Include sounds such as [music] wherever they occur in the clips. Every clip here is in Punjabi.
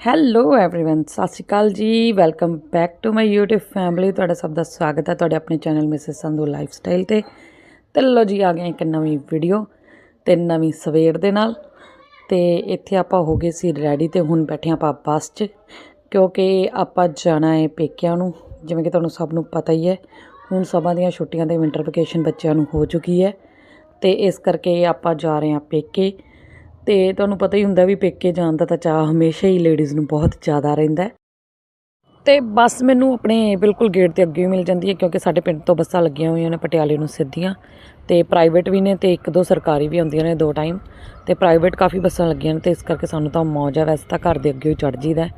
Hello everyone Sat Shri Akal ji welcome back to my YouTube family ਤੁਹਾਡਾ ਸਭ ਦਾ ਸਵਾਗਤ ਹੈ ਤੁਹਾਡੇ ਆਪਣੇ ਚੈਨਲ ਮਿਸਿਸ ਸੰਧੂ ਲਾਈਫਸਟਾਈਲ ਤੇ ਤੇ ਲੋ ਜੀ ਆ ਗਏ ਇੱਕ ਨਵੀਂ ਵੀਡੀਓ ਤੇ ਨਵੀਂ ਸਵੇਰ ਦੇ ਨਾਲ ਤੇ ਇੱਥੇ ਆਪਾਂ ਹੋ ਗਏ ਸੀ ਰੈਡੀ ਤੇ ਹੁਣ ਬੈਠੇ ਆਪਾਂ ਬੱਸ 'ਚ ਕਿਉਂਕਿ ਆਪਾਂ ਜਾਣਾ ਹੈ ਪੇਕਿਆਂ ਨੂੰ ਜਿਵੇਂ ਕਿ ਤੁਹਾਨੂੰ ਸਭ ਨੂੰ ਪਤਾ ਹੀ ਹੈ ਹੁਣ ਸਭਾਂ ਦੀਆਂ ਛੁੱਟੀਆਂ ਤੇ ਵਿੰਟਰ ਵਕੇਸ਼ਨ ਬੱਚਿਆਂ ਨੂੰ ਹੋ ਚੁੱਕੀ ਹੈ ਤੇ ਇਸ ਕਰਕੇ ਆਪਾਂ ਜਾ ਰਹੇ ਹਾਂ ਪੇਕੇ ਤੇ ਤੁਹਾਨੂੰ ਪਤਾ ਹੀ ਹੁੰਦਾ ਵੀ ਪੇਕੇ ਜਾਣ ਦਾ ਤਾਂ ਚਾਹ ਹਮੇਸ਼ਾ ਹੀ ਲੇਡੀਜ਼ ਨੂੰ ਬਹੁਤ ਜ਼ਿਆਦਾ ਰਹਿੰਦਾ ਹੈ। ਤੇ ਬੱਸ ਮੈਨੂੰ ਆਪਣੇ ਬਿਲਕੁਲ ਗੇਟ ਤੇ ਅੱਗੇ ਹੀ ਮਿਲ ਜਾਂਦੀ ਹੈ ਕਿਉਂਕਿ ਸਾਡੇ ਪਿੰਡ ਤੋਂ ਬੱਸਾਂ ਲੱਗੀਆਂ ਹੋਈਆਂ ਨੇ ਪਟਿਆਲੇ ਨੂੰ ਸਿੱਧੀਆਂ। ਤੇ ਪ੍ਰਾਈਵੇਟ ਵੀ ਨੇ ਤੇ ਇੱਕ ਦੋ ਸਰਕਾਰੀ ਵੀ ਆਉਂਦੀਆਂ ਨੇ ਦੋ ਟਾਈਮ ਤੇ ਪ੍ਰਾਈਵੇਟ ਕਾਫੀ ਬੱਸਾਂ ਲੱਗੀਆਂ ਨੇ ਤੇ ਇਸ ਕਰਕੇ ਸਾਨੂੰ ਤਾਂ ਮੌਜ ਆ, ਵੈਸੇ ਤਾਂ ਘਰ ਦੇ ਅੱਗੇ ਹੀ ਚੜ ਜੀਦਾ ਹੈ।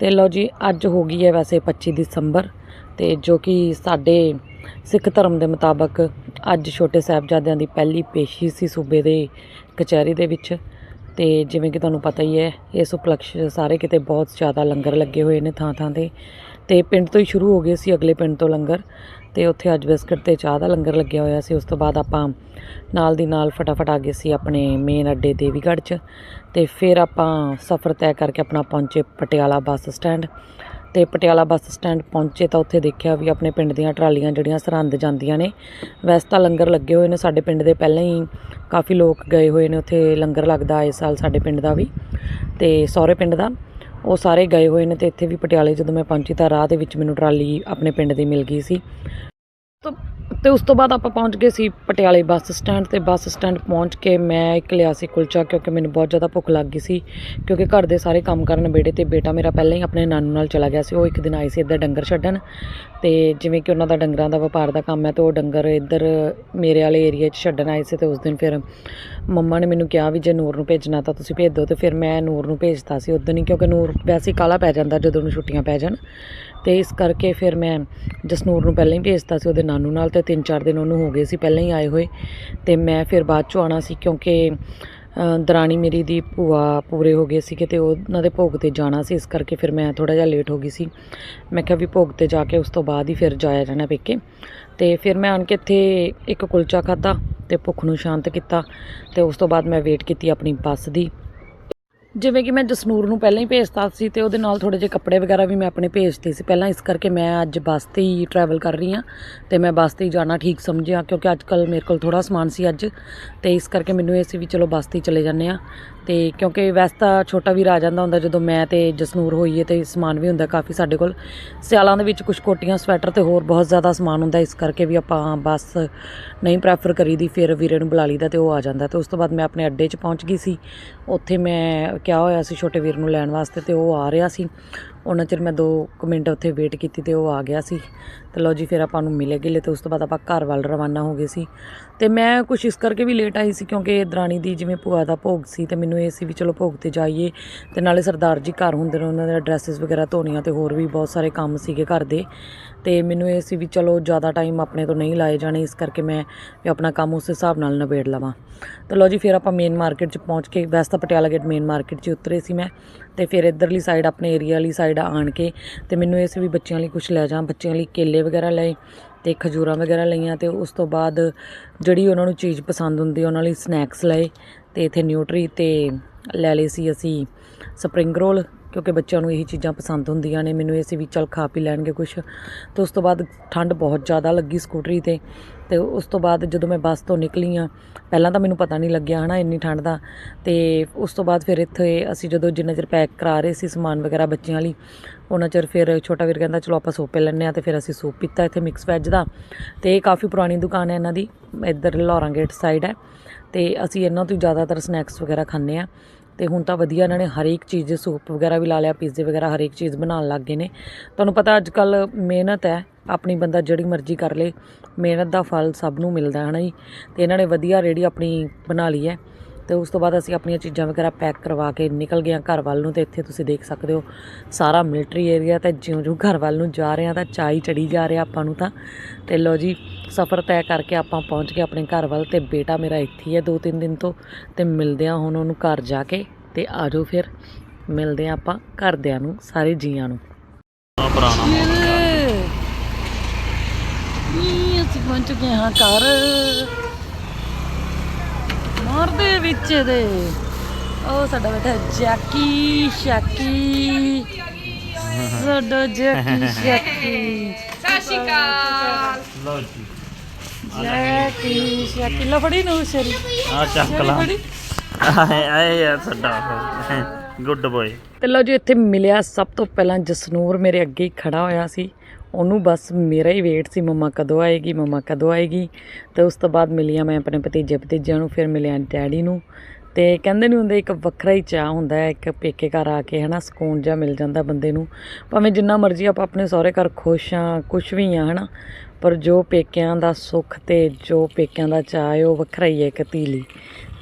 ਤੇ ਲਓ ਜੀ, ਅੱਜ ਹੋ ਗਈ ਹੈ ਵੈਸੇ 25 ਦਸੰਬਰ ਤੇ ਜੋ ਕਿ ਸਾਡੇ ਸਿੱਖ ਧਰਮ ਦੇ ਮੁਤਾਬਕ ਅੱਜ ਛੋਟੇ ਸਾਹਿਬਜ਼ਾਦਿਆਂ ਦੀ ਪਹਿਲੀ ਪੇਸ਼ੀ ਸੀ ਸੂਬੇ ਦੇ ਕਚਹਿਰੀ ਦੇ ਵਿੱਚ। ਤੇ ਜਿਵੇਂ ਕਿ ਤੁਹਾਨੂੰ ਪਤਾ ਹੀ ਹੈ, ਇਸ ਉਪਲਕਸ਼ ਸਾਰੇ ਕਿਤੇ ਬਹੁਤ ਜ਼ਿਆਦਾ ਲੰਗਰ ਲੱਗੇ ਹੋਏ ਨੇ ਥਾਂ ਥਾਂ ਤੇ। ਤੇ ਪਿੰਡ ਤੋਂ ਹੀ ਸ਼ੁਰੂ ਹੋ ਗਏ ਸੀ ਅਗਲੇ ਪਿੰਡ ਤੋਂ ਲੰਗਰ। ਤੇ ਉੱਥੇ ਅੱਜ ਬਿਸਕਟ ਤੇ ਚਾਹ ਦਾ ਲੰਗਰ ਲੱਗਿਆ ਹੋਇਆ ਸੀ। ਉਸ ਤੋਂ ਬਾਅਦ ਆਪਾਂ ਨਾਲ ਦੀ ਨਾਲ ਫਟਾਫਟ ਆ ਗਏ ਸੀ ਆਪਣੇ ਮੇਨ ਅੱਡੇ ਦੇਵੀਗੜ੍ਹ 'ਚ। ਤੇ ਫਿਰ ਆਪਾਂ ਸਫ਼ਰ ਤੈਅ ਕਰਕੇ ਆਪਣਾ ਪਹੁੰਚੇ ਪਟਿਆਲਾ ਬੱਸ ਸਟੈਂਡ। ਤੇ ਪਟਿਆਲਾ ਬੱਸ ਸਟੈਂਡ ਪਹੁੰਚੇ ਤਾਂ ਉੱਥੇ ਦੇਖਿਆ ਵੀ ਆਪਣੇ ਪਿੰਡ ਦੀਆਂ ਟਰਾਲੀਆਂ ਜਿਹੜੀਆਂ ਸਰਹੰਦ ਜਾਂਦੀਆਂ ਨੇ। ਵੈਸੇ ਤਾਂ ਲੰਗਰ ਲੱਗੇ ਹੋਏ ਨੇ ਸਾਡੇ ਪਿੰਡ ਦੇ, ਪਹਿਲਾਂ ਹੀ ਕਾਫੀ ਲੋਕ ਗਏ ਹੋਏ ਨੇ ਉੱਥੇ, ਲੰਗਰ ਲੱਗਦਾ ਇਸ ਸਾਲ ਸਾਡੇ ਪਿੰਡ ਦਾ ਵੀ। ਤੇ ਸਹੁਰੇ ਪਿੰਡ ਦਾ, ਉਹ ਸਾਰੇ ਗਏ ਹੋਏ ਨੇ ਤੇ ਇੱਥੇ ਵੀ ਪਟਿਆਲੇ ਜਦੋਂ ਮੈਂ ਪਹੁੰਚੀ ਤਾਂ ਰਾਹ ਦੇ ਵਿੱਚ ਮੈਨੂੰ ਟਰਾਲੀ ਆਪਣੇ ਪਿੰਡ ਦੀ ਮਿਲ ਗਈ ਸੀ। ਤਾਂ- ਤੇ ਉਸ ਤੋਂ ਬਾਅਦ ਆਪਾਂ ਪਹੁੰਚ ਗਏ ਸੀ ਪਟਿਆਲੇ ਬੱਸ ਸਟੈਂਡ ਤੇ ਬੱਸ ਸਟੈਂਡ ਪਹੁੰਚ ਕੇ ਮੈਂ ਇੱਕ ਲਿਆ ਸੀ ਕੁਲਚਾ ਕਿਉਂਕਿ ਮੈਨੂੰ ਬਹੁਤ ਜ਼ਿਆਦਾ ਭੁੱਖ ਲੱਗ ਗਈ ਸੀ, ਕਿਉਂਕਿ ਘਰ ਦੇ ਸਾਰੇ ਕੰਮ ਕਰਨ ਬੇੜੇ ਤੇ ਬੇਟਾ ਮੇਰਾ ਪਹਿਲਾਂ ਹੀ ਆਪਣੇ ਨਾਨੂ ਨਾਲ ਚਲਾ ਗਿਆ ਸੀ, ਉਹ ਇੱਕ ਦਿਨ ਆਏ ਸੀ ਇੱਧਰ ਡੰਗਰ ਛੱਡਣ ਤੇ ਜਿਵੇਂ ਕਿ ਉਹਨਾਂ ਦਾ ਡੰਗਰਾਂ ਦਾ ਵਪਾਰ ਦਾ ਕੰਮ ਹੈ ਤੇ ਉਹ ਡੰਗਰ ਇੱਧਰ ਮੇਰੇ ਵਾਲੇ ਏਰੀਆ 'ਚ ਛੱਡਣ ਆਏ ਸੀ ਤੇ ਉਸ ਦਿਨ ਫਿਰ ਮੰਮਾ ਨੇ ਮੈਨੂੰ ਕਿਹਾ ਵੀ ਜੇ ਨੂਰ ਨੂੰ ਭੇਜਣਾ ਤਾਂ ਤੁਸੀਂ ਭੇਜ ਦਿਓ ਤੇ ਫਿਰ ਮੈਂ ਨੂਰ ਨੂੰ ਭੇਜਤਾ ਸੀ ਉਦੋਂ ਹੀ, ਕਿਉਂਕਿ ਨੂਰ ਵੈਸੇ ਹੀ ਕਾਲਾ ਪੈ ਜਾਂਦਾ ਜਦੋਂ ਨੂੰ ਛੁੱਟੀਆਂ ਪੈ ਜਾਣ। ਤੇ ਇਸ ਕਰਕੇ ਫਿਰ ਮੈਂ ਜਸਨੂਰ ਨੂੰ ਪਹਿਲਾਂ ਹੀ ਭੇਜਤਾ ਸੀ ਉਹਦੇ ਨਾਨੂ ਨਾਲ ਤੇ ਤਿੰਨ ਚਾਰ ਦਿਨ ਉਹਨੂੰ ਹੋ ਗਏ ਸੀ, ਪਹਿਲਾਂ ਹੀ ਆਏ ਹੋਏ। ਤੇ ਮੈਂ ਫਿਰ ਬਾਅਦ ਚੋਂ ਆਉਣਾ ਸੀ ਕਿਉਂਕਿ ਦਰਾਣੀ ਮੇਰੀ ਦੀ ਭੂਆ ਪੂਰੇ ਹੋ ਗਏ ਸੀ ਤੇ ਉਹਨਾਂ ਦੇ ਭੋਗ ਤੇ ਜਾਣਾ ਸੀ, ਇਸ ਕਰਕੇ ਫਿਰ ਮੈਂ ਥੋੜਾ ਜਿਹਾ ਲੇਟ ਹੋ ਗਈ ਸੀ। ਮੈਂ ਕਿਹਾ ਵੀ ਭੋਗ ਤੇ ਜਾ ਕੇ ਉਸ ਤੋਂ ਬਾਅਦ ਹੀ ਫਿਰ ਜਾਇਆ ਜਾਣਾ ਪੇਕੇ। ਤੇ ਫਿਰ ਮੈਂ ਆਣ ਕੇ ਇੱਥੇ ਇੱਕ ਕੁਲਚਾ ਖਾਦਾ ਤੇ ਭੁੱਖ ਨੂੰ ਸ਼ਾਂਤ ਕੀਤਾ ਤੇ ਉਸ ਤੋਂ ਬਾਅਦ ਮੈਂ ਵੇਟ ਕੀਤੀ ਆਪਣੀ ਬੱਸ ਦੀ। ਜਿਵੇਂ ਕਿ ਮੈਂ ਜਸਨੂਰ ਨੂੰ ਪਹਿਲਾਂ ਹੀ ਭੇਜਤਾ ਸੀ ਤੇ ਉਹਦੇ ਨਾਲ ਥੋੜੇ ਜਿਹੇ ਕੱਪੜੇ ਵਗੈਰਾ ਵੀ ਮੈਂ ਆਪਣੇ ਭੇਜਤੇ ਸੀ। ਪਹਿਲਾਂ ਇਸ ਕਰਕੇ ਮੈਂ ਅੱਜ ਬੱਸ ਤੇ ਹੀ ਟਰੈਵਲ ਕਰ ਰਹੀ ਹਾਂ ਤੇ ਮੈਂ ਬੱਸ ਤੇ ਹੀ ਜਾਣਾ ਠੀਕ ਸਮਝਿਆ ਕਿਉਂਕਿ ਅੱਜ ਕੱਲ ਮੇਰੇ ਕੋਲ ਥੋੜਾ ਸਮਾਨ ਸੀ ਅੱਜ ਤੇ ਇਸ ਕਰਕੇ ਮੈਨੂੰ ਇਹ ਸੀ ਵੀ ਚਲੋ ਬੱਸ ਤੇ ਹੀ ਚਲੇ ਜਾਂਦੇ ਆ ਤੇ ਕਿਉਂਕਿ ਵੈਸੇ ਤਾਂ ਛੋਟਾ ਵੀਰ ਆ ਜਾਂਦਾ ਹੁੰਦਾ ਜਦੋਂ ਮੈਂ ਤੇ ਜਸਨੂਰ ਹੋਈਏ ਤੇ ਸਮਾਨ ਵੀ ਹੁੰਦਾ ਕਾਫੀ ਸਾਡੇ ਕੋਲ। ਸਿਆਲਾਂ ਦੇ ਵਿੱਚ ਕੁਝ ਕੋਟੀਆਂ, ਸਵੈਟਰ ਤੇ ਹੋਰ ਬਹੁਤ ਜ਼ਿਆਦਾ ਸਮਾਨ ਹੁੰਦਾ ਇਸ ਕਰਕੇ ਵੀ ਆਪਾਂ ਬੱਸ ਨਹੀਂ ਪ੍ਰੈਫਰ ਕਰੀਦੀ, ਫਿਰ ਵੀਰੇ ਨੂੰ ਬੁਲਾ ਲਈਦਾ ਤੇ ਉਹ ਆ ਜਾਂਦਾ। ਤੇ ਉਸ ਤੋਂ ਬਾਅਦ ਮੈਂ ਆਪਣੇ ਅੱਡੇ 'ਚ ਪਹੁੰਚ ਗਈ ਸੀ। ਉੱਥੇ ਮੈਂ ਕਿਹਾ ਹੋਇਆ ਸੀ ਛੋਟੇ ਵੀਰ ਨੂੰ ਲੈਣ ਵਾਸਤੇ ਤੇ ਉਹ ਆ ਰਿਹਾ ਸੀ। ਉਹਨਾਂ ਚਿਰ ਮੈਂ 2 ਮਿੰਟ ਉੱਥੇ ਵੇਟ ਕੀਤੀ ਤੇ ਉਹ ਆ ਗਿਆ ਸੀ। ਤੇ ਲਓ ਜੀ, ਫਿਰ ਆਪਾਂ ਨੂੰ ਮਿਲੇ ਗਿਲੇ ਤੇ ਉਸ ਤੋਂ ਬਾਅਦ ਆਪਾਂ ਘਰ ਵੱਲ ਰਵਾਨਾ ਹੋ ਗਏ ਸੀ। ਤੇ ਮੈਂ ਕੁਛ ਇਸ ਕਰਕੇ ਵੀ ਲੇਟ ਆਈ ਸੀ ਕਿਉਂਕਿ ਦਰਾਣੀ ਦੀ ਜਿਵੇਂ ਭੂਆ ਦਾ ਭੋਗ ਸੀ ਤੇ ਮੈਨੂੰ ਇਹ ਸੀ ਵੀ ਚਲੋ ਭੋਗ ਤੇ ਜਾਈਏ ਤੇ ਨਾਲੇ ਸਰਦਾਰ ਜੀ ਘਰ ਹੁੰਦੇ ਨੇ, ਉਹਨਾਂ ਦੇ ਡਰੈਸਸ ਵਗੈਰਾ ਧੋਣੀਆਂ ਤੇ ਹੋਰ ਵੀ ਬਹੁਤ ਸਾਰੇ ਕੰਮ ਸੀਗੇ ਘਰ ਦੇ। ਤੇ ਮੈਨੂੰ ਇਹ ਸੀ ਵੀ ਚਲੋ ਜ਼ਿਆਦਾ ਟਾਈਮ ਆਪਣੇ ਤੋਂ ਨਹੀਂ ਲਾਏ ਜਾਣੇ, ਇਸ ਕਰਕੇ ਮੈਂ ਵੀ ਆਪਣਾ ਕੰਮ ਉਸ ਹਿਸਾਬ ਨਾਲ ਨਿਬੇੜ ਲਵਾਂ। ਤੇ ਲਓ ਜੀ, ਫਿਰ ਆਪਾਂ ਮੇਨ ਮਾਰਕੀਟ 'ਚ ਪਹੁੰਚ ਕੇ, ਵੈਸੇ ਤਾਂ ਪਟਿਆਲਾ ਗੇਟ ਮੇਨ ਮਾਰਕੀਟ 'ਚ ਉਤਰੇ ਸੀ ਮੈਂ। ਤੇ ਫਿਰ ਇਧਰਲੀ ਸਾਈਡ ਆਪਣੇ ਏਰੀਆ ਵਾਲੀ ਸਾਈਡ ਆਣ ਕੇ ਤੇ ਮੈਨੂੰ ਇਸ ਵੀ ਬੱਚਿਆਂ ਲਈ ਕੁਝ ਲੈ ਜਾ, ਬੱਚਿਆਂ ਲਈ ਕੇਲੇ ਵਗੈਰਾ ਲਏ ਤੇ ਖਜੂਰਾਂ ਵਗੈਰਾ ਲਈਆਂ ਤੇ ਉਸ ਤੋਂ ਬਾਅਦ ਜਿਹੜੀ ਉਹਨਾਂ ਨੂੰ ਚੀਜ਼ ਪਸੰਦ ਹੁੰਦੀ ਉਹਨਾਂ ਲਈ ਸਨੈਕਸ ਲਏ ਤੇ ਇੱਥੇ ਨਿਊਟਰੀ ਤੇ ਲੈ ਲਈ ਸੀ ਅਸੀਂ ਸਪਰਿੰਗ ਰੋਲ ਕਿਉਂਕਿ ਬੱਚਿਆਂ ਨੂੰ ਇਹੀ ਚੀਜ਼ਾਂ ਪਸੰਦ ਹੁੰਦੀਆਂ ਨੇ, ਮੈਨੂੰ ਇਹ ਸੀ ਵੀ ਚਲ ਖਾ ਪੀ ਲੈਣਗੇ ਕੁਝ ਤੇ ਉਸ ਤੋਂ ਬਾਅਦ ਠੰਡ ਬਹੁਤ ਜ਼ਿਆਦਾ ਲੱਗੀ ਸਕੂਟਰੀ ਤੇ। ਤੇ ਉਸ ਤੋਂ ਬਾਅਦ ਜਦੋਂ ਮੈਂ ਬੱਸ ਤੋਂ ਨਿਕਲੀ ਆ, ਪਹਿਲਾਂ ਤਾਂ ਮੈਨੂੰ ਪਤਾ ਨਹੀਂ ਲੱਗਿਆ ਹਨਾ ਇੰਨੀ ਠੰਡ ਦਾ। ਤੇ ਉਸ ਤੋਂ ਬਾਅਦ ਫਿਰ ਇੱਥੇ ਅਸੀਂ ਜਦੋਂ ਜਿੰਨਾ ਚਿਰ ਪੈਕ ਕਰਾ ਰਹੇ ਸੀ ਸਮਾਨ ਵਗੈਰਾ ਬੱਚਿਆਂ ਲਈ, ਉਹਨਾਂ ਚਿਰ ਫਿਰ ਛੋਟਾ ਵੀਰ ਕਹਿੰਦਾ, ਚਲੋ ਆਪਾਂ ਸੂਪ ਪੀ ਲੈਂਦੇ ਆ। ਤੇ ਫਿਰ ਅਸੀਂ ਸੂਪ ਪੀਤਾ ਇੱਥੇ ਮਿਕਸ ਵੈਜ ਦਾ। ਤੇ ਇਹ ਕਾਫੀ ਪੁਰਾਣੀ ਦੁਕਾਨ ਹੈ ਇਹਨਾਂ ਦੀ, ਇੱਧਰ ਲਾਹੌਰਾਂ ਗੇਟ ਸਾਈਡ ਹੈ। ਤੇ ਅਸੀਂ ਇਹਨਾਂ ਤੋਂ ਹੀ ਜ਼ਿਆਦਾਤਰ ਸਨੈਕਸ ਵਗੈਰਾ ਖਾਂਦੇ ਆ। ਤੇ ਹੁਣ ਤਾਂ ਵਧੀਆ ਇਹਨਾਂ ਨੇ ਹਰੇਕ ਚੀਜ਼, ਸੂਪ ਵਗੈਰਾ ਵੀ ਲਾ ਲਿਆ, ਪੀਜ਼ੇ ਵਗੈਰਾ ਹਰੇਕ ਚੀਜ਼ ਬਣਾਉਣ ਲੱਗ ਗਏ ਨੇ। ਤੁਹਾਨੂੰ ਪਤਾ ਅੱਜ ਕੱਲ ਮਿਹਨਤ ਹੈ, ਆਪਣੀ ਬੰਦਾ ਜਿਹੜੀ ਮਰਜ਼ੀ ਕਰ ਲੇ, ਮਿਹਨਤ ਦਾ ਫਲ ਸਭ ਨੂੰ ਮਿਲਦਾ ਹੈ ਨਾ ਜੀ। ਤੇ ਇਹਨਾਂ ਨੇ ਵਧੀਆ ਰੇੜੀ ਆਪਣੀ ਬਣਾ ਲਈ ਹੈ। ਤੇ ਉਸ ਤੋਂ ਬਾਅਦ ਅਸੀਂ ਆਪਣੀਆਂ ਚੀਜ਼ਾਂ ਵਗੈਰਾ ਪੈਕ ਕਰਵਾ ਕੇ ਨਿਕਲ ਗਏ ਹਾਂ ਘਰ ਵੱਲ ਨੂੰ ਤੇ ਇੱਥੇ ਤੁਸੀਂ ਦੇਖ ਸਕਦੇ ਹੋ ਸਾਰਾ ਮਿਲਟਰੀ ਏਰੀਆ ਤੇ ਜਿਉਂ-ਜਿਉਂ ਘਰ ਵੱਲ ਨੂੰ ਜਾ ਰਹੇ ਹਾਂ ਤਾਂ ਚਾਈ ਚੜੀ ਜਾ ਰਿਹਾ ਆਪਾਂ ਨੂੰ ਤਾਂ। ਤੇ ਲੋ ਜੀ ਸਫ਼ਰ ਤੈਅ ਕਰਕੇ ਆਪਾਂ ਪਹੁੰਚ ਗਏ ਆਪਣੇ ਘਰ ਵੱਲ ਤੇ ਬੇਟਾ ਮੇਰਾ ਇੱਥੇ ਹੀ ਹੈ ਦੋ ਤਿੰਨ ਦਿਨ ਤੋਂ ਤੇ ਮਿਲਦੇ ਹਾਂ ਹੁਣ ਉਹਨੂੰ ਘਰ ਜਾ ਕੇ ਤੇ ਆਜੋ ਫਿਰ ਮਿਲਦੇ ਹਾਂ ਆਪਾਂ ਘਰਦਿਆਂ ਨੂੰ ਸਾਰੇ ਜੀਆਂ ਨੂੰ। ਆ ਪੁਰਾਣਾ ਨੀ ਅਸੀਂ ਪਹੁੰਚ ਗਏ ਹਾਂ ਘਰ। ਮਾਰਦੇ ਵਿੱਚ ਦੇ। ਉਹ ਸਾਡਾ ਬੇਟਾ ਜੈਕੀ ਸ਼ੈਕੀ। ਸਾਡਾ ਜੈਕੀ ਸ਼ੈਕੀ। ਸਤਿ ਸ਼੍ਰੀ ਅਕਾਲ ਲਓ ਜੀ। ਜੈਕੀ ਸ਼ੈਕੀ। ਲੋ ਫੜੀ ਨੂੰ ਸ਼ਰੀ। ਆ ਚੱਕ ਲਾ। ਆਏ ਆਏ ਯਾਰ ਸਾਡਾ। Good boy. ਤੇ ਲਓ ਜੀ, ਇੱਥੇ ਮਿਲਿਆ ਸਭ ਤੋਂ ਪਹਿਲਾਂ ਜਸਨੂਰ ਮੇਰੇ ਅੱਗੇ ਹੀ ਖੜਾ ਹੋਇਆ ਸੀ। ਉਹਨੂੰ ਬਸ ਮੇਰਾ ਹੀ ਵੇਟ ਸੀ, ਮੰਮਾ ਕਦੋਂ ਆਏਗੀ, ਮੰਮਾ ਕਦੋਂ ਆਏਗੀ। ਤੇ ਉਸ ਤੋਂ ਬਾਅਦ ਮਿਲੀਆਂ ਮੈਂ ਆਪਣੇ ਭਤੀਜੇ ਭਤੀਜਿਆਂ ਨੂੰ, ਫਿਰ ਮਿਲਿਆ ਡੈਡੀ ਨੂੰ। ਤੇ ਕਹਿੰਦੇ ਨਹੀਂ ਹੁੰਦੇ, ਇੱਕ ਵੱਖਰਾ ਹੀ ਚਾਹ ਹੁੰਦਾ ਹੈ, ਇੱਕ ਪੇਕੇ ਘਰ ਆ ਕੇ, ਹਨਾ, ਸਕੂਨ ਜਿਹਾ ਮਿਲ ਜਾਂਦਾ ਬੰਦੇ ਨੂੰ। ਭਾਵੇਂ ਜਿੰਨਾ ਮਰਜ਼ੀ ਆਪਾਂ ਆਪਣੇ ਸਹੁਰੇ ਘਰ ਖੁਸ਼ ਆ ਕੁਛ ਵੀ ਆ ਹਨਾ। ਪਰ ਜੋ ਪੇਕਿਆਂ ਦਾ ਸੁੱਖ ਤੇ ਜੋ ਪੇਕਿਆਂ ਦਾ ਚਾਹ ਹੈ, ਉਹ ਵੱਖਰਾ ਹੀ ਹੈ, ਇੱਕ ਧੀ ਲਈ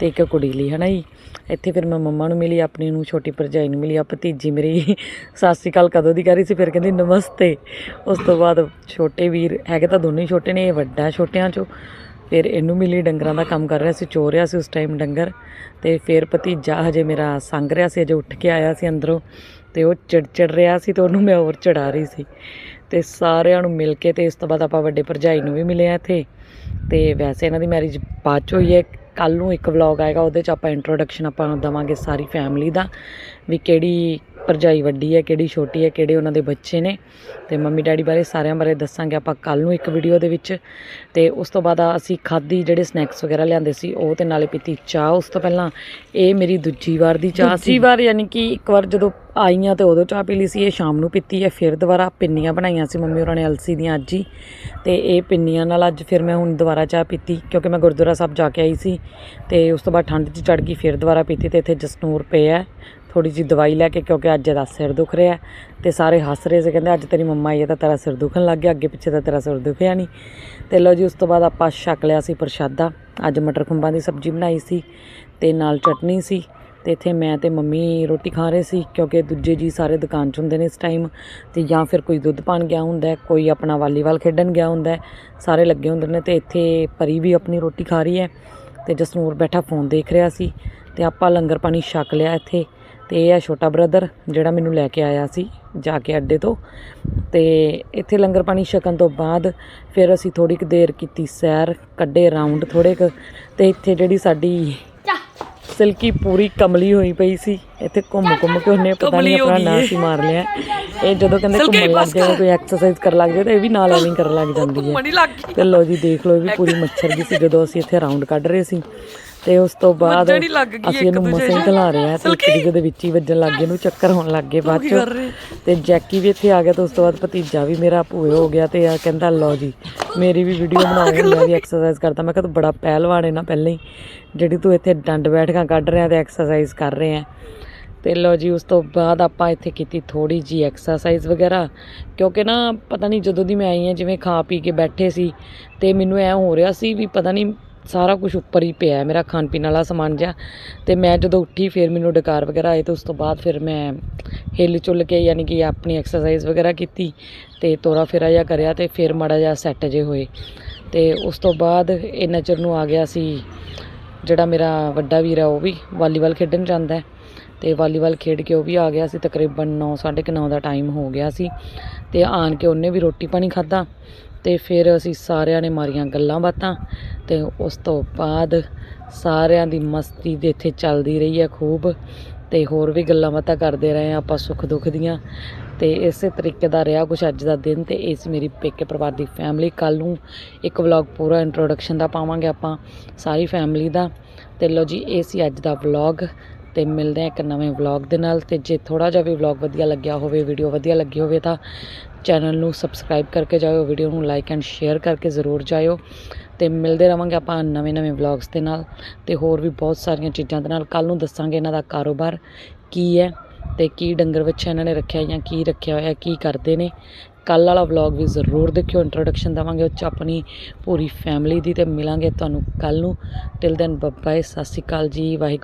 ਤੇ ਇੱਕ ਕੁੜੀ ਲਈ, ਹਨਾ ਜੀ। ਇੱਥੇ ਫਿਰ ਮੈਂ ਮੰਮਾ ਨੂੰ ਮਿਲੀ, ਆਪਣੀ ਨੂੰ, ਛੋਟੀ ਭਰਜਾਈ ਨੂੰ ਮਿਲੀ ਆ ਭਤੀਜੀ ਮੇਰੀ [laughs] ਸਤਿ ਸ਼੍ਰੀ ਅਕਾਲ ਕਦੋਂ ਦੀ ਕਰ ਰਹੀ ਸੀ, ਫਿਰ ਕਹਿੰਦੀ ਨਮਸਤੇ। ਉਸ ਤੋਂ ਬਾਅਦ ਛੋਟੇ ਵੀਰ ਹੈਗੇ ਤਾਂ ਦੋਨੇ ਹੀ ਛੋਟੇ ਨੇ, ਇਹ ਵੱਡਾ ਛੋਟਿਆਂ ਚੋਂ। ਫਿਰ ਇਹਨੂੰ ਮਿਲੀ, ਡੰਗਰਾਂ ਦਾ ਕੰਮ ਕਰ ਰਿਹਾ ਸੀ, ਚੋ ਰਿਹਾ ਸੀ ਉਸ ਟਾਈਮ ਡੰਗਰ। ਤੇ ਫਿਰ ਭਤੀਜਾ ਹਜੇ ਮੇਰਾ ਸੰਗ ਰਿਹਾ ਸੀ, ਹਜੇ ਉੱਠ ਕੇ ਆਇਆ ਸੀ ਅੰਦਰੋਂ। ਤੇ ਉਹ ਚਿੜ ਚਿੜ ਰਿਹਾ ਸੀ ਤੇ ਉਹਨੂੰ ਮੈਂ ਹੋਰ ਚੜਾ ਰਹੀ ਸੀ। ਤੇ ਸਾਰਿਆਂ ਨੂੰ ਮਿਲ ਕੇ ਤੇ ਇਸ ਤੋਂ ਬਾਅਦ ਆਪਾਂ ਵੱਡੇ ਭਰਜਾਈ ਨੂੰ ਵੀ ਮਿਲਿਆ ਇੱਥੇ। ਤੇ ਵੈਸੇ ਇਹਨਾਂ ਦੀ ਮੈਰਿਜ ਬਾਅਦ 'ਚ ਹੋਈ ਹੈ ਕੱਲ ਨੂੰ ਇੱਕ ਵਲੌਗ ਆਏਗਾ, ਉਹਦੇ 'ਚ ਆਪਾਂ ਇੰਟਰੋਡਕਸ਼ਨ ਆਪਾਂ ਦਵਾਂਗੇ ਸਾਰੀ ਫੈਮਿਲੀ ਦਾ, ਵੀ ਕਿਹੜੀ ਭਰਜਾਈ ਵੱਡੀ ਹੈ ਕਿਹੜੀ ਛੋਟੀ ਹੈ ਕਿਹੜੇ ਉਹਨਾਂ ਦੇ ਬੱਚੇ ਨੇ। ਤੇ ਮੰਮੀ ਡੈਡੀ ਬਾਰੇ ਸਾਰਿਆਂ ਬਾਰੇ ਦੱਸਾਂਗੇ ਆਪਾਂ ਕੱਲ ਨੂੰ ਇੱਕ ਵੀਡੀਓ ਦੇ ਵਿੱਚ। ਤੇ ਉਸ ਤੋਂ ਬਾਅਦ ਅਸੀਂ ਖਾਦੀ ਜਿਹੜੇ ਸਨੈਕਸ ਵਗੈਰਾ ਲਿਆਂਦੇ ਸੀ ਉਹ ਤੇ ਨਾਲੇ ਪੀਤੀ ਚਾਹ। ਉਸ ਤੋਂ ਪਹਿਲਾਂ ਇਹ ਮੇਰੀ ਦੂਜੀ ਵਾਰ ਦੀ ਚਾਹ ਸੀ। ਦੂਜੀ ਵਾਰ ਯਾਨੀ ਕਿ ਇੱਕ ਵਾਰ ਜਦੋਂ ਆਈਆਂ ਤੇ ਉਦੋਂ ਚਾਹ ਪੀ ਲਈ ਸੀ ਇਹ ਸ਼ਾਮ ਨੂੰ ਪੀਤੀ ਹੈ। ਫਿਰ ਦੁਬਾਰਾ ਪਿੰਨੀਆਂ ਬਣਾਈਆਂ ਸੀ ਮੰਮੀ ਹੋਰਾਂ ਨੇ ਅਲਸੀ ਦੀਆਂ ਅੱਜ ਹੀ। ਤੇ ਇਹ ਪਿੰਨੀਆਂ ਨਾਲ ਅੱਜ ਫਿਰ ਮੈਂ ਹੁਣ ਦੁਬਾਰਾ ਚਾਹ ਪੀਤੀ ਕਿਉਂਕਿ ਮੈਂ ਗੁਰਦੁਆਰਾ ਸਾਹਿਬ ਜਾ ਕੇ ਆਈ ਸੀ। ਤੇ ਉਸ ਤੋਂ ਬਾਅਦ ਠੰਡ 'ਚ ਚੜ ਗਈ ਫਿਰ ਦੁਬਾਰਾ ਪੀਤੀ ਤੇ ਇੱਥੇ ਜਸਨੂਰ ਪਿਆ। ਥੋੜੀ ਜੀ ਦਵਾਈ ਲੈ ਕੇ ਕਿਉਂਕਿ ਅੱਜ ਇਹਦਾ ਸਿਰ ਦੁਖ ਰਿਹਾ ਤੇ ਸਾਰੇ ਹੱਸ ਰਹੇ ਸੀ, ਕਹਿੰਦੇ ਅੱਜ ਤੇਰੀ ਮੰਮਾ ਆਈ ਹੈ ਤਾਂ ਤੇਰਾ ਸਿਰ ਦੁਖਣ ਲੱਗ ਗਿਆ, ਅੱਗੇ ਪਿੱਛੇ ਤਾਂ ਤੇਰਾ ਸਿਰ ਦੁਖਿਆ ਨਹੀਂ। ਤੇ ਲਓ ਜੀ, ਉਸ ਤੋਂ ਬਾਅਦ ਆਪਾਂ ਛਕ ਲਿਆ ਸੀ ਪ੍ਰਸ਼ਾਦਾ। ਅੱਜ ਮਟਰ ਖੁੰਬਾਂ ਦੀ ਸਬਜ਼ੀ ਬਣਾਈ ਸੀ ਤੇ ਨਾਲ ਚਟਨੀ ਸੀ ਤੇ ਇੱਥੇ ਮੈਂ ਤੇ ਮੰਮੀ ਰੋਟੀ ਖਾ ਰਹੇ ਸੀ ਕਿਉਂਕਿ ਦੂਜੇ ਜੀ ਸਾਰੇ ਦੁਕਾਨ 'ਚ ਹੁੰਦੇ ਨੇ ਇਸ ਟਾਈਮ ਤੇ ਜਾਂ ਫਿਰ ਕੋਈ ਦੁੱਧ ਪਾਣ ਗਿਆ ਹੁੰਦਾ ਕੋਈ ਆਪਣਾ ਵਾਲੀਬਾਲ ਖੇਡਣ ਗਿਆ ਹੁੰਦਾ ਸਾਰੇ ਲੱਗੇ ਹੁੰਦੇ ਨੇ ਤੇ ਇੱਥੇ ਪਰੀ ਵੀ ਆਪਣੀ ਰੋਟੀ ਖਾ ਰਹੀ ਹੈ ਤੇ ਜਸਨੂਰ ਬੈਠਾ ਫੋਨ ਦੇਖ ਰਿਹਾ ਸੀ ਤੇ ਆਪਾਂ ਲੰਗਰ ਪਾਣੀ ਛਕ ਲਿਆ ਇੱਥੇ। ਤੇ ਇਹ ਆ ਛੋਟਾ ਬ੍ਰਦਰ ਜਿਹੜਾ ਮੈਨੂੰ ਲੈ ਕੇ ਆਇਆ ਸੀ ਜਾ ਕੇ ਅੱਡੇ ਤੋਂ। ਤੇ ਇੱਥੇ ਲੰਗਰ ਪਾਣੀ ਛਕਣ ਤੋਂ ਬਾਅਦ ਫਿਰ ਅਸੀਂ ਥੋੜੀ ਕੁ ਦੇਰ ਕੀਤੀ ਸੈਰ ਕੱਢੇ ਰਾਉਂਡ ਥੋੜੇ ਕੁ ਤੇ ਇੱਥੇ ਜਿਹੜੀ ਸਾਡੀ ਸਿਲਕੀ ਪੂਰੀ ਕਮਲੀ ਹੋਈ ਪਈ ਸੀ। ਇੱਥੇ ਘੁੰਮ ਘੁੰਮ ਕੇ ਉਹਨੇ ਪਤਾ ਨਹੀਂ ਆਪਣਾ ਨਾਂ ਸੀ ਮਾਰ ਲਿਆ। ਇਹ ਜਦੋਂ ਕਹਿੰਦੇ ਘੁੰਮਣ ਲੱਗ ਜਾਏ ਕੋਈ ਐਕਸਰਸਾਈਜ਼ ਕਰਨ ਲੱਗ ਜਾਏ ਤਾਂ ਇਹ ਵੀ ਨਾਲ ਐਵੇਂ ਕਰਨ ਲੱਗ ਜਾਂਦੀ ਹੈ ਤੇ ਲੋ ਜੀ ਦੇਖ ਲਓ ਇਹ ਵੀ ਪੂਰੀ ਮੱਛਰ ਗਈ ਸੀ ਜਦੋਂ ਅਸੀਂ ਇੱਥੇ ਰਾਉਂਡ ਕੱਢ ਰਹੇ ਸੀ। ਤੇ ਉਸ ਤੋਂ ਬਾਅਦ ਅਸੀਂ ਇਹਨੂੰ ਮਸਾਂ ਖਿਲਾ ਰਹੇ ਆ ਤੇ ਇੱਕ ਦੂਜੇ ਦੇ ਵਿੱਚ ਹੀ ਵੱਜਣ ਲੱਗ ਗਏ ਇਹਨੂੰ ਚੱਕਰ ਹੋਣ ਲੱਗ ਗਏ ਬਾਅਦ ਚ। ਤੇ ਜੈਕੀ ਵੀ ਇੱਥੇ ਆ ਗਿਆ ਤੇ ਉਸ ਤੋਂ ਬਾਅਦ ਭਤੀਜਾ ਵੀ ਮੇਰਾ ਭੂਏ ਹੋ ਗਿਆ ਤੇ ਆ ਕਹਿੰਦਾ ਲਓ ਜੀ ਮੇਰੀ ਵੀ ਵੀਡੀਓ ਬਣਾਓ ਮੈਂ ਵੀ ਐਕਸਰਸਾਈਜ਼ ਕਰਦਾ। ਮੈਂ ਕਿਹਾ ਤੂੰ ਬੜਾ ਪਹਿਲਵਾਨ ਹੈ ਨਾ ਪਹਿਲਾਂ ਹੀ। ਜਿਹੜੀ ਤੂੰ ਇੱਥੇ ਡੰਡ ਬੈਠਕਾਂ ਕੱਢ ਰਿਹਾ ਤੇ ਐਕਸਰਸਾਈਜ਼ ਕਰ ਰਹੇ ਤੇ ਲਓ ਜੀ ਉਸ ਤੋਂ ਬਾਅਦ ਆਪਾਂ ਇੱਥੇ ਕੀਤੀ ਥੋੜੀ ਜੀ ਐਕਸਰਸਾਈਜ਼ ਵਗੈਰਾ। ਕਿਉਂਕਿ ਨਾ ਪਤਾ ਨਹੀਂ ਜਦੋਂ ਦੀ ਮੈਂ ਆਈ ਹਾਂ ਜਿਵੇਂ ਖਾ ਪੀ ਕੇ ਬੈਠੇ ਸੀ ਤੇ ਮੈਨੂੰ ਐ ਹੋ ਰਿਹਾ ਸੀ ਵੀ ਪਤਾ ਨਹੀਂ ਸਾਰਾ ਕੁਝ ਉੱਪਰ ਹੀ ਪਿਆ ਮੇਰਾ ਖਾਣ ਪੀਣ ਵਾਲਾ ਸਮਾਨ ਜਿਹਾ। ਤੇ ਮੈਂ ਜਦੋਂ ਉੱਠੀ, ਫਿਰ ਮੈਨੂੰ ਡਕਾਰ ਵਗੈਰਾ ਆਏ ਤੇ ਉਸ ਤੋਂ ਬਾਅਦ ਫਿਰ ਮੈਂ ਹਿੱਲ ਚੁੱਲ ਕੇ ਯਾਨੀ ਕਿ ਆਪਣੀ ਐਕਸਰਸਾਈਜ਼ ਵਗੈਰਾ ਕੀਤੀ ਤੇ ਤੋਰਾ ਫੇਰਾ ਜਿਹਾ ਕਰਿਆ ਤੇ ਫਿਰ ਮਾੜਾ ਜਿਹਾ ਸੈੱਟ ਜੇ ਹੋਏ। ਤੇ ਉਸ ਤੋਂ ਬਾਅਦ ਇੰਨਾ ਚਿਰ ਨੂੰ ਆ ਗਿਆ ਸੀ, ਜਿਹੜਾ ਮੇਰਾ ਵੱਡਾ ਵੀਰ ਹੈ ਉਹ ਵੀ ਵਾਲੀਬਾਲ ਖੇਡਣ ਜਾਂਦਾ ਹੈ। ਤੇ ਵਾਲੀਬਾਲ ਖੇਡ ਕੇ ਉਹ ਵੀ ਆ ਗਿਆ ਸੀ, ਤਕਰੀਬਨ 9 ਨੌ ਦਾ ਟਾਈਮ ਹੋ ਗਿਆ ਸੀ। ਤੇ ਆਣ ਕੇ ਉਹਨੇ ਵੀ ਰੋਟੀ ਪਾਣੀ ਖਾਦਾ ਤੇ ਫਿਰ ਅਸੀਂ ਸਾਰਿਆਂ ਨੇ ਮਾਰੀਆਂ ਗੱਲਾਂ ਬਾਤਾਂ ਤੇ ਉਸ ਤੋਂ ਬਾਅਦ ਸਾਰਿਆਂ ਦੀ ਮਸਤੀ ਦੇ ਇੱਥੇ ਚੱਲਦੀ ਰਹੀ ਹੈ ਖੂਬ ਤੇ ਹੋਰ ਵੀ ਗੱਲਾਂ ਬਾਤਾਂ ਕਰਦੇ ਰਹੇ ਹਾਂ ਆਪਾਂ ਸੁੱਖ ਦੁੱਖ ਦੀਆਂ ਤੇ ਇਸੇ ਤਰੀਕੇ ਦਾ ਰਿਹਾ ਕੁਛ ਅੱਜ ਦਾ ਦਿਨ ਤੇ ਇਸ ਮੇਰੀ ਪੇਕੇ ਪਰਿਵਾਰ ਦੀ ਫੈਮਿਲੀ ਕੱਲ ਨੂੰ ਇੱਕ ਵਲੌਗ ਪੂਰਾ ਇੰਟਰੋਡਕਸ਼ਨ ਦਾ ਪਾਵਾਂਗੇ ਆਪਾਂ ਸਾਰੀ ਫੈਮਿਲੀ ਦਾ ਤੇ ਲੋ ਜੀ, ਇਹ ਸੀ ਅੱਜ ਦਾ ਵਲੌਗ ਤੇ ਮਿਲਦੇ ਹਾਂ ਇੱਕ ਨਵੇਂ ਵਲੌਗ ਦੇ ਨਾਲ ਤੇ ਜੇ ਥੋੜਾ ਜਿਹਾ ਵੀ ਵਲੌਗ ਵਧੀਆ ਲੱਗਿਆ ਹੋਵੇ ਵੀਡੀਓ ਵਧੀਆ ਲੱਗੀ ਹੋਵੇ ਤਾਂ ਚੈਨਲ ਨੂੰ ਸਬਸਕ੍ਰਾਈਬ ਕਰਕੇ ਜਾਇਓ ਵੀਡੀਓ ਨੂੰ ਲਾਈਕ ਐਂਡ ਸ਼ੇਅਰ ਕਰਕੇ ਜ਼ਰੂਰ ਜਾਇਓ ਤੇ ਮਿਲਦੇ ਰਵਾਂਗੇ ਆਪਾਂ ਨਵੇਂ-ਨਵੇਂ ਵਲੌਗਸ ਦੇ ਨਾਲ ਤੇ ਹੋਰ ਵੀ ਬਹੁਤ ਸਾਰੀਆਂ ਚੀਜ਼ਾਂ ਦੇ ਨਾਲ। ਕੱਲ ਨੂੰ ਦੱਸਾਂਗੇ ਇਹਨਾਂ ਦਾ ਕਾਰੋਬਾਰ ਕੀ ਹੈ ਤੇ ਕੀ ਡੰਗਰ ਵਿੱਚ ਇਹਨਾਂ ਨੇ ਰੱਖਿਆ ਜਾਂ ਕੀ ਰੱਖਿਆ ਹੋਇਆ, ਕੀ ਕਰਦੇ ਨੇ। ਕੱਲ ਵਾਲਾ ਵਲੌਗ ਵੀ ਜ਼ਰੂਰ ਦੇਖਿਓ ਇੰਟਰੋਡਕਸ਼ਨ ਦਵਾਂਗੇ, ਉਹ 'ਚ ਆਪਣੀ ਪੂਰੀ ਫੈਮਿਲੀ ਦੀ ਤੇ ਮਿਲਾਂਗੇ ਤੁਹਾਨੂੰ ਕੱਲ ਨੂੰ। ਟਿਲ ਦੈਨ ਬਾਏ ਸਤਿ ਸ਼੍ਰੀ ਅਕਾਲ ਜੀ, ਵਾਹਿਗੁਰੂ।